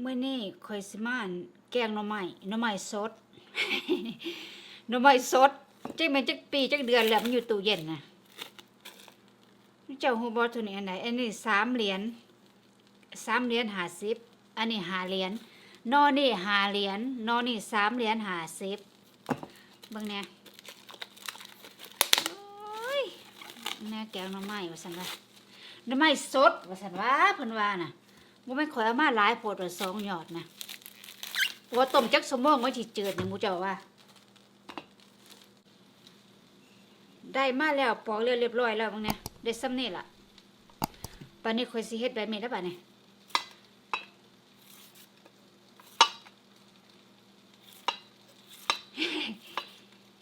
เมื่อนี้ข่อยสิมานแกงหน่อไม้หน่อไม้สดหน่อไม้สดจักแม่นจักปีจักเดือนแล้วมันอยู่ตู้เย็นนะเจ้าฮู้บ่ตัวนี้อันไหนอันนี้สามเหรียญสามเหรียญหาสิบอันนี้หาเหรียญนอนี่หาเหรียญนอนี่สามเหรียญหาสิบเบิ่งแหน่ยแน่แกงหน่อไม้ว่าซั่นว่าหน่อไม้สดว่าซั่นว่าเพิ่นว่าน่ะ บ่แม่นข่อยเอามาหลายโพดว่าสองยอดนะว่าต้มจักสมองมันสิจืดนี่หมูเจ้าว่า ได้มาแล้วปอกเรียบเรียบร้อยแล้วมึงเนี่ยได้ซ้ำนี่ล่ะปานนี้ข่อยสิเฮ็ดแบบนี้แล้วป่านนี้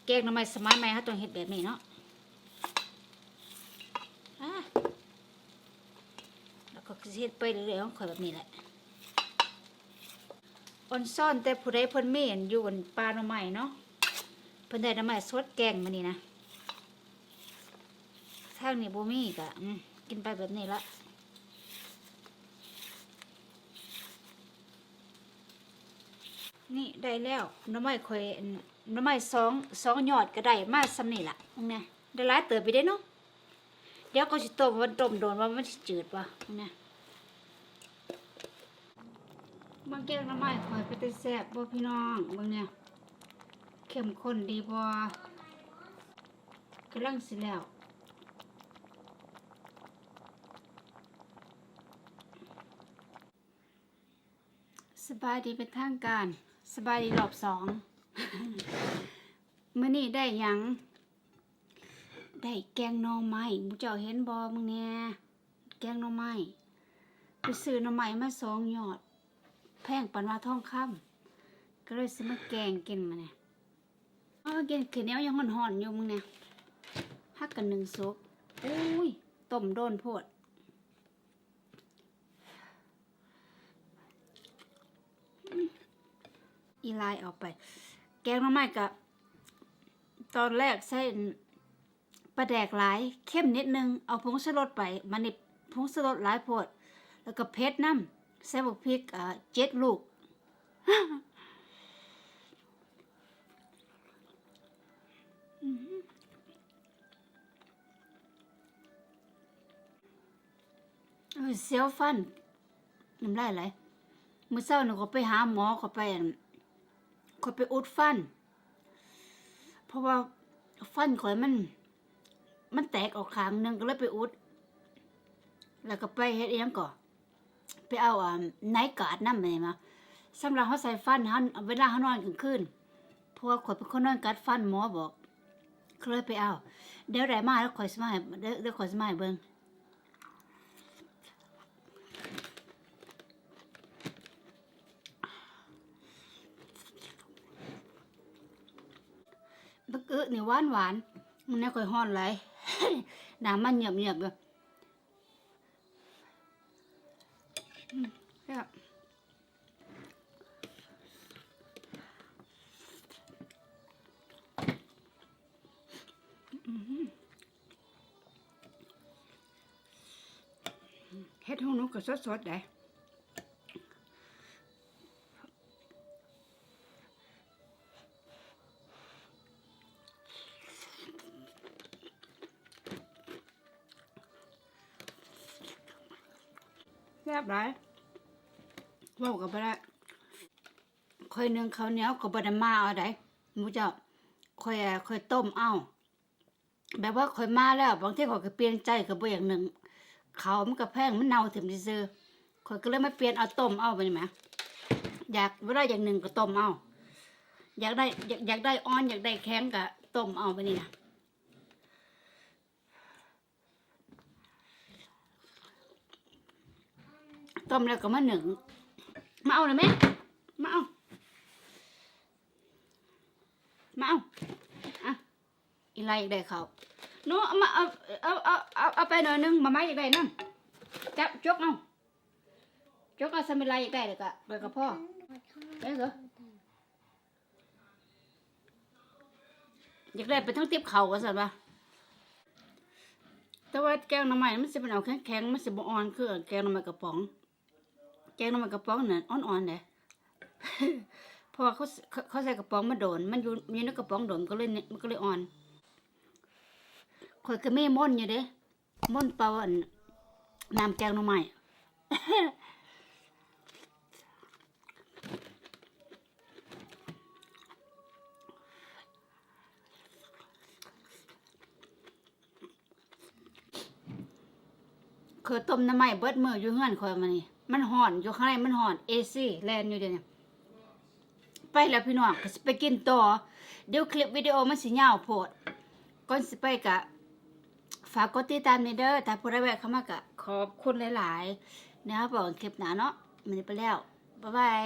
แกงหน่อไม้สมัยใหม่เฮาต้องเฮ็ดแบบนี้เนาะอ่า แล้วก็สิ เฮ็ดไปเรื่อยๆของข่อยแบบนี้แหละออนซ่อนแต่ผู้ใดเพิ่นมีอันอยู่บนป่าหน่อไม้เนาะเพิ่นได้หน่อไม้สดแกงมานี่นะทางนี้บ่มีก็อืมกินไปแบบนี้ละนี่ได้แล้วหน่อไม้ข่อยนหน่อไม้สองสองยอดก็ได้มาซำนี่ล่ะตรงเนี้ยได้หลายเติบไปได้เนาะเดี๋ยวก็สิต้มมันต้มโดนว่ามันสิจืดป่ะเนี่ย บางแก้วน้ำไม้ข่อยไปแต่แซ่บบ่พี่น้องเบิ่งเนี่ยเข้มข้นดีบ่กำลังสิแล้วสบายดีเป็นทางการ สบายดีรอบสองมื้อนี้ได้ยัง ได้แกงน่อไม้หมูเจ้าเห็นบอมึงเนี่ยแกงน่อไม้ไปซื้อน่อไม้มาสองหยอด แพงปันว่าทองคำก็เลยซื้อมาแกงกินมาเนี่ยเอามากินขืนเนี้ยยังห่อนๆอยู่มึงเนี่ยฮักกันหนึ่งซุปอุ้ยต้มโดนโพดอีไลออกไป แกงหน่อไม้กับตอนแรกใส่ปลาแดกหลายเข้มนิดนึง เอาผงชูรสไปมันนี่ผงชูรสหลายโพด แล้วก็เผ็ดน้ำ ใส่บักพริกอ่าเจ็ดลูกเออเสียวฟันน้ำลายไหลมื้อเช้าหนูก็ไปหาหมอเขาไปอั่นเขาไปอุดฟัน เพราะว่าฟันข่อยมัน มันแตกออกข้างหนึงก็เลยไปอุด แล้วก็ไปเฮ็ดอิหยังก่อ ไปเอาอ่าไนท์การ์ดนำไปมาสำหรับเฮาใส่ฟันเฮาเวลาเฮานอนกลางคืนเพราะว่าข่อยเป็นคนนอนกัดฟันหมอบอกก็เลยไปเอา เดี๋ยวได้มาแล้วข่อยสมาให้เดี๋ยเดี๋ยวข่อยสมาให้เบิ่งบักเอ้อนี่หวานหวานมันน่าค่อยฮ้อนหลายน้ำมันเหยียบๆอยู่อืมแซ่บ อื้อหือเฮ็ดของหนูก็สดๆได้ แซ่บหลายเว้าก็บ่ได้ค่อยนึ่งข้าวเหนียวก็บ่ได้มาเอาได้หมูเจ้าค่อยอะค่อยต้มเอาแบบว่าค่อยมาแล้วบางทีข่อยก็เปลี่ยนใจก็บ่อย่างหนึ่งเขามันก็แพงมันเน่าถิ่มซื่อข่อยก็เลยมาเปลี่ยนเอาต้มเอาไปนี่แหมอยากเวลาอย่างหนึ่งก็ต้มเอาอยากได้อยากอยากได้อ่อนอยากได้แข็งก็ต้มเอาไปนี่นะ ต้มแล้วก็มาหนึ่ง มาเอาเลยไหมมาเอา มาเอาอะอีไรอยากได้เขาหนูเอามาเอาเอาเอาเอาเอาไปหน่อยหนึงมาไม้อยากได้นั่นจับจกเอาจกเอาสมิลายอยากได้เลยก็ไปกับพ่อได้เหรออยากได้ไปทั้งติบเขาก็สันปะแต่ว่าแกงหน้ำใหม่มันจะเป็นเอาแข็งๆมันจะบ่อ่อนคือแกงหน้ำใหม่กระป๋อง แกงน้ำมันกระป๋องน่ะอ่อนๆเด้เพราะว่าเขาเขาเขาใส่กระป๋องมาโดน มันอยู่อยู่ในกระป๋องโดนก็เลยเนี่ยมันก็เลยอ่อนข่อยก็มีม่อนอยู่เด้ม่อนเปล่าอันน้ำแกงหน่อไม้เคยต้มน้ำไม้เบิดมืออยู่เฮือนคอยมานี่ มันห่อนอยู่ข้างในมันห่อนเอซี่แลนอยู่เดี๋ยวนี้ไปแล้วพี่น้องก็สิไปกินต่อ เดี๋ยวคลิปวิดีโอมันสิยาวโพดก่อนสิไปกะฝากกดติดตามในเด้อถ้าผู้ใดแวะเข้ามากะขอบคุณหลายๆนะครับบอกคลิปหนาเนาะมันไปแล้วบ๊ายบาย